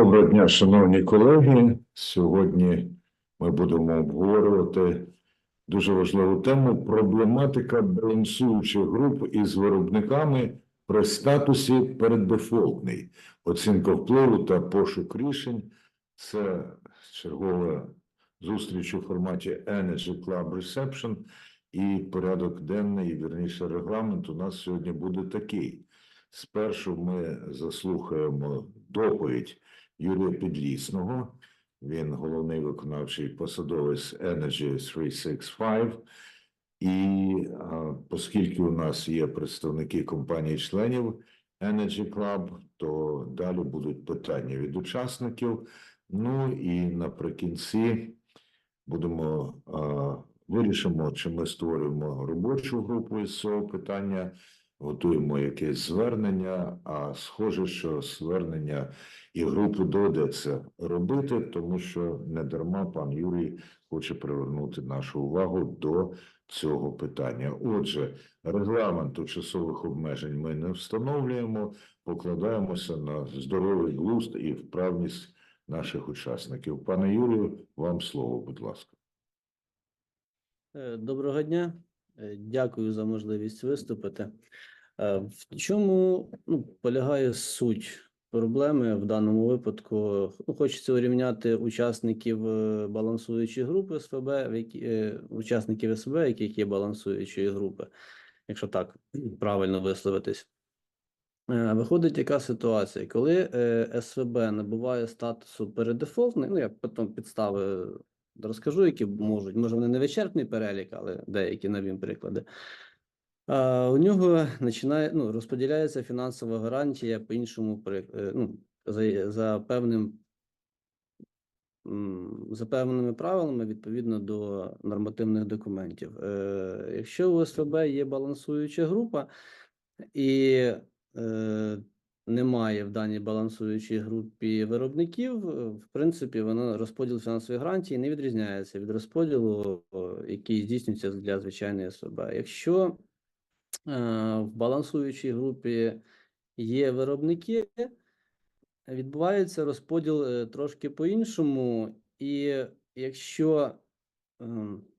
Доброго дня, шановні колеги. Сьогодні ми будемо обговорювати дуже важливу тему проблематика балансуючих груп із виробниками при статусі переддефолтний. Оцінка впливу та пошук рішень. Це чергова зустріч у форматі Energy Club Reception. І порядок денний, вірніше, регламент у нас сьогодні буде такий. Спершу ми заслухаємо доповідь Юрія Підлісного. Він головний виконавчий посадовець Energy 365. І а, оскільки у нас є представники компаній-членів Energy Club, то далі будуть питання від учасників. Ну і наприкінці будемо а, вирішимо, чи ми створюємо робочу групу із цього питання, готуємо якесь звернення. А схоже, що звернення і групу доведеться робити, тому що не дарма пан Юрій хоче привернути нашу увагу до цього питання. Отже, регламенту часових обмежень ми не встановлюємо, покладаємося на здоровий глузд і вправність наших учасників. Пане Юрію, вам слово, будь ласка. Е, Доброго дня, дякую за можливість виступити. Е, В чому ну, полягає суть проблеми в даному випадку? Ну, хочеться урівняти учасників е, балансуючої групи е, учасників СФБ, яких є балансуючої групи, якщо так правильно висловитись. Е, Виходить яка ситуація, коли е, СВБ набуває статусу передефолтний, ну я потім підстави розкажу, які можуть, може вони не вичерпний перелік, але деякі навім приклади. А, у нього починає, ну, розподіляється фінансова гарантія по іншому, е, ну, за, за певним за певними правилами відповідно до нормативних документів. Е, якщо у СВБ є балансуюча група і е, немає в даній балансуючій групі виробників, е, в принципі, воно розподіл фінансової гарантії не відрізняється від розподілу, який здійснюється для звичайної СВБ. Якщо е, в балансуючій групі є виробники, відбувається розподіл е, трошки по-іншому, і якщо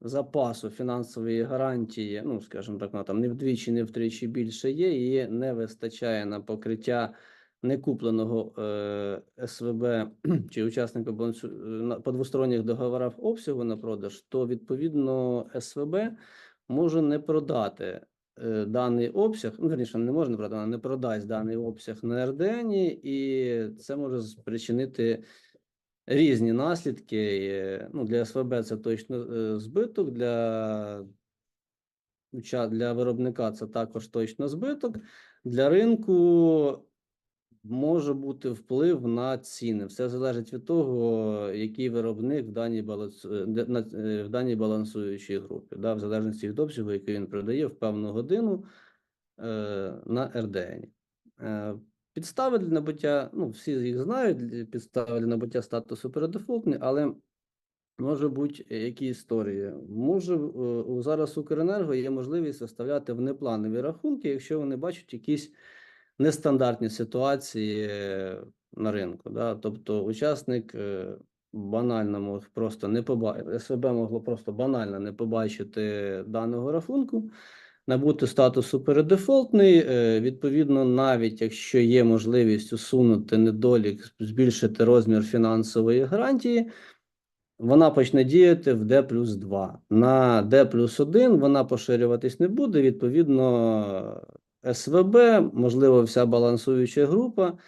запасу фінансової гарантії, ну, скажімо так, вона там не вдвічі, не втричі більше є, її не вистачає на покриття некупленого е, СВБ чи учасника е, по двосторонніх договорах обсягу на продаж, то відповідно СВБ може не продати е, даний обсяг, ну, верніше, не може не продати, не продасть даний обсяг на РДН, і це може спричинити різні наслідки. Ну, для СВБ це точно е, збиток, для, для виробника це також точно збиток. Для ринку може бути вплив на ціни. Все залежить від того, який виробник в даній, е, е, в даній балансуючій групі, да, в залежності від обсягу, який він продає в певну годину на РДН. Е, Підстави для набуття, ну, всі їх знають, підстави для набуття статусу передефолтний, але може бути які історії. Може, е, зараз Укренерго є можливість виставляти внепланові рахунки, якщо вони бачать якісь нестандартні ситуації е, на ринку. Да? Тобто учасник е, банально мог просто не побачити, СВБ могло просто банально не побачити даного рахунку набути статусу передефолтний. е, Відповідно, навіть якщо є можливість усунути недолік, збільшити розмір фінансової гарантії, вона почне діяти в D плюс 2. На D плюс 1 вона поширюватись не буде. Відповідно, СВБ, можливо, вся балансуюча група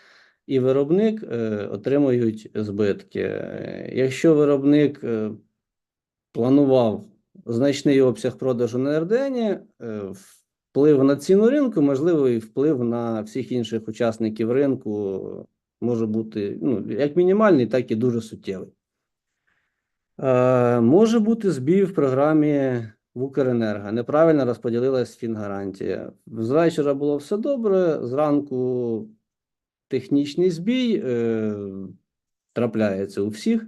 і виробник е, отримують збитки. Е, Якщо виробник е, планував значний обсяг продажу на РДН, е, вплив на ціну ринку, можливо, і вплив на всіх інших учасників ринку може бути ну, як мінімальний, так і дуже суттєвий. Е, може бути збій в програмі в Укренерго. Неправильно розподілилась фінгарантія. З вечора було все добре, зранку технічний збій е, трапляється у всіх.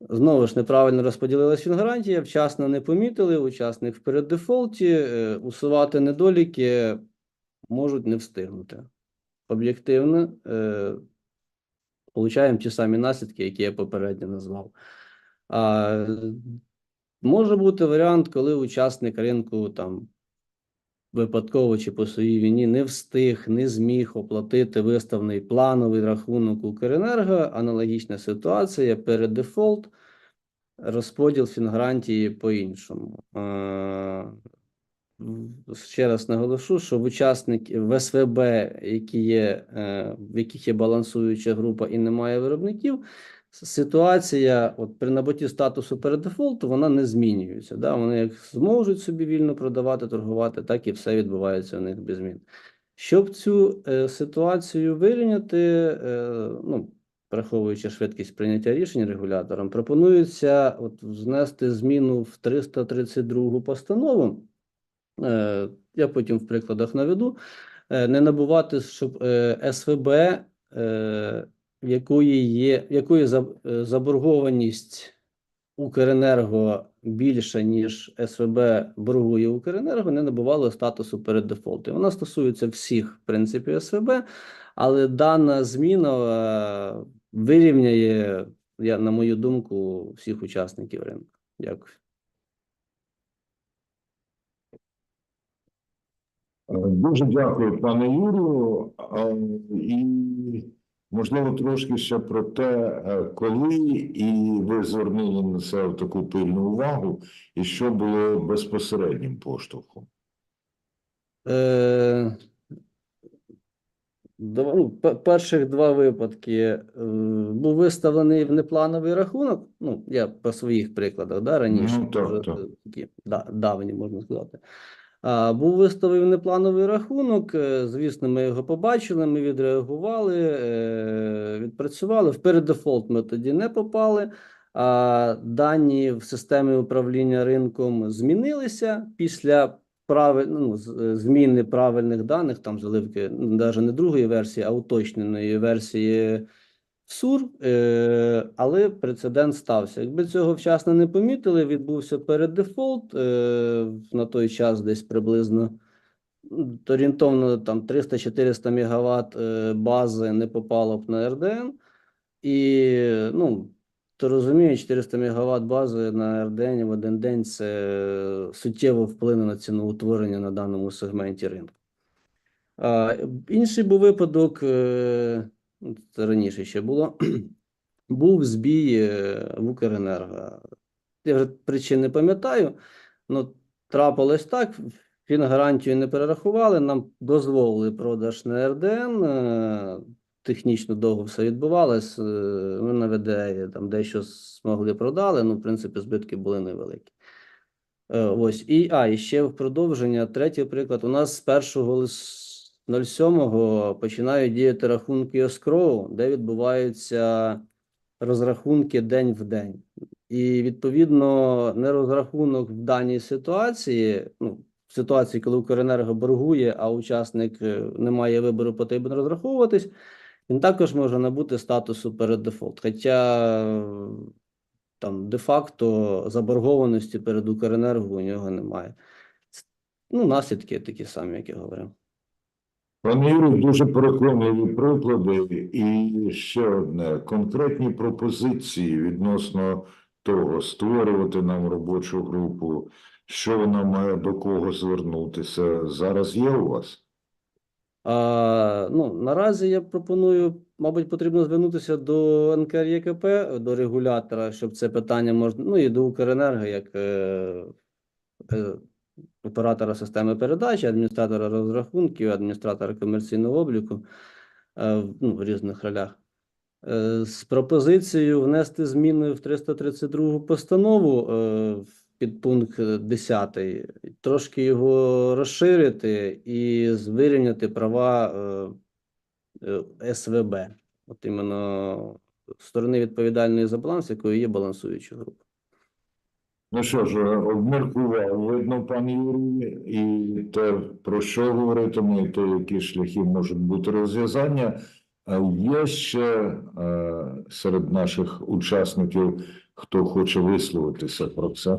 Знову ж неправильно розподілилась фінгарантія, вчасно не помітили, учасник в переддефолті, е, усувати недоліки можуть не встигнути. Об'єктивно, е, получаємо ті самі наслідки, які я попередньо назвав. А, може бути варіант, коли учасник ринку там випадково чи по своїй вині не встиг, не зміг оплатити виставлений плановий рахунок Укренерго. Аналогічна ситуація передефолт, розподіл фінгрантії по-іншому. Е, Ще раз наголошу, що в учасників в СВБ, які є, е, в яких є балансуюча група і немає виробників, ситуація от при набутті статусу передефолту вона не змінюється. Да? Вони як зможуть собі вільно продавати, торгувати, так і все відбувається у них без змін. Щоб цю е, ситуацію вирівняти, е, ну, враховуючи швидкість прийняття рішень регулятором, пропонується от внести зміну в 332 постанову. Е, Я потім в прикладах наведу. Е, Не набувати, щоб е, СВБ, е, в якої є, в якої е, заборгованість Укренерго більша, ніж СВБ боргує Укренерго, не набувало статусу перед дефолтом. Вона стосується всіх, в принципі, СВБ, але дана зміна е, вирівняє, я, на мою думку, всіх учасників ринку. Дякую. Е, Дуже дякую, пане Юрію. І можливо трошки ще про те, е, коли і ви звернули на це таку пильну увагу, і що було безпосереднім поштовхом. Е, два- ну, перших два випадки е, був виставлений в неплановий рахунок. Ну, я по своїх прикладах, да, раніше, Ну, так, вже, так. такі да, давні, можна сказати. Був виставив неплановий рахунок. е, Звісно, ми його побачили, ми відреагували, е, відпрацювали. В передефолт ми тоді не попали. А дані в системі управління ринком змінилися після правиль, ну, е, зміни правильних даних, там заливки навіть не другої версії, а уточненої версії СУР, е, але прецедент стався. Якби цього вчасно не помітили, відбувся переддефолт е, на той час десь приблизно орієнтовно там 300-400 мегаватт е, бази не попало б на РДН. І, ну, то розумію, 400 мегаватт бази на РДН в один день це суттєво вплине на ціноутворення на даному сегменті ринку. Інший був випадок, це раніше ще було, був збій е, в Укренерго. Я вже причин не пам'ятаю, але трапилось так, фінгарантію не перерахували, нам дозволили продаж на РДН, е, технічно довго все відбувалось, е, ми на ВДЕ там дещо змогли продали, ну, в принципі, збитки були невеликі. Ось і а, і ще в продовження. Третій приклад. У нас з 1 лис- 07 починають діяти рахунки escrow, де відбуваються розрахунки день в день. І відповідно не розрахунок в даній ситуації. Ну, в ситуації, коли Укренерго боргує, а учасник е, не має вибору, потрібно розраховуватись. Він також може набути статусу перед дефолт. Хоча там де-факто заборгованості перед Укренерго у нього немає. Ну, наслідки такі самі, як я говорив. Пане Юрію, дуже переконливі приклади. І ще одне конкретні пропозиції відносно того, створювати нам робочу групу, що вона має до кого звернутися. Зараз є у вас? А, ну, наразі я пропоную, мабуть, потрібно звернутися до НКРЄКП, до регулятора, щоб це питання можна, ну і до Укренерго, як е, е, оператора системи передачі, адміністратора розрахунків, адміністратора комерційного обліку е, ну, в різних ролях. Е, З пропозицією внести зміни в 332 постанову е, в підпункт 10, трошки його розширити і вирівняти права СВБ, от іменно сторони відповідальної за баланс, якою є балансуюча група. Ну що ж, обміркував, видно, пане Юрію, і те, про що говоритиме, і те, які шляхи можуть бути розв'язання. А Є ще е, серед наших учасників, хто хоче висловитися про це?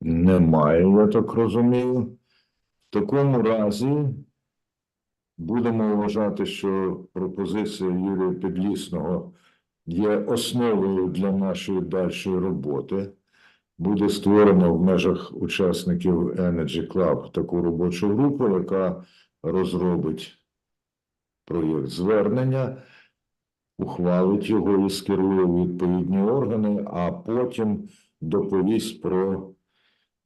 Немає, я так розумію. В такому разі будемо вважати, що пропозиція Юрія Підлісного є основою для нашої дальшої роботи. Буде створено в межах учасників Energy Club таку робочу групу, яка розробить проєкт звернення, ухвалить його і скерує відповідні органи, а потім доповість про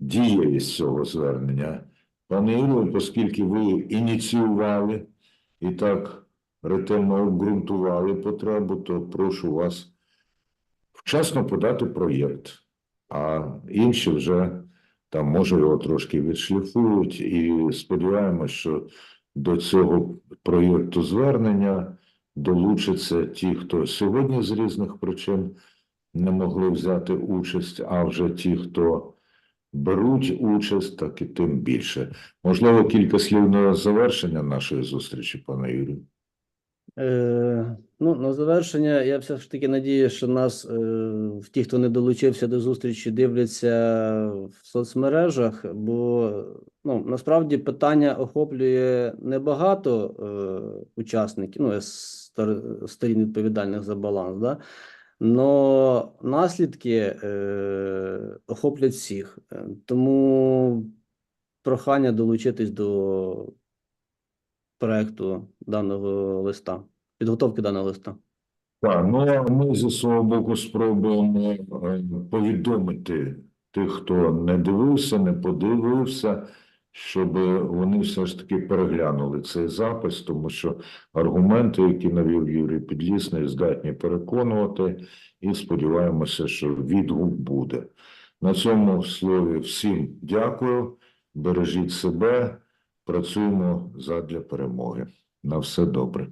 дієвість цього звернення. Пане Юрію, оскільки ви ініціювали і так ретельно обґрунтували потребу, то прошу вас вчасно подати проєкт, а інші вже там може його трошки відшліфують, і сподіваємось, що до цього проєкту звернення долучаться ті, хто сьогодні з різних причин не могли взяти участь, а вже ті, хто беруть участь, так і тим більше. Можливо, кілька слів на завершення нашої зустрічі, пане Юрію. Е, ну, на завершення, я все ж таки надію, що нас, е, ті, хто не долучився до зустрічі, дивляться в соцмережах, бо ну, насправді питання охоплює небагато е, учасників, ну, з сторін відповідальних за баланс, да? Но наслідки е, охоплять всіх. Е, Тому прохання долучитись до проекту даного листа, підготовки даного листа. Так, ну ми зі свого боку спробуємо е, повідомити тих, хто не дивився, не подивився, щоб вони все ж таки переглянули цей запис, тому що аргументи, які навів Юрій Підлісний, здатні переконувати, і сподіваємося, що відгук буде. На цьому слові всім дякую, бережіть себе, працюємо задля перемоги. На все добре.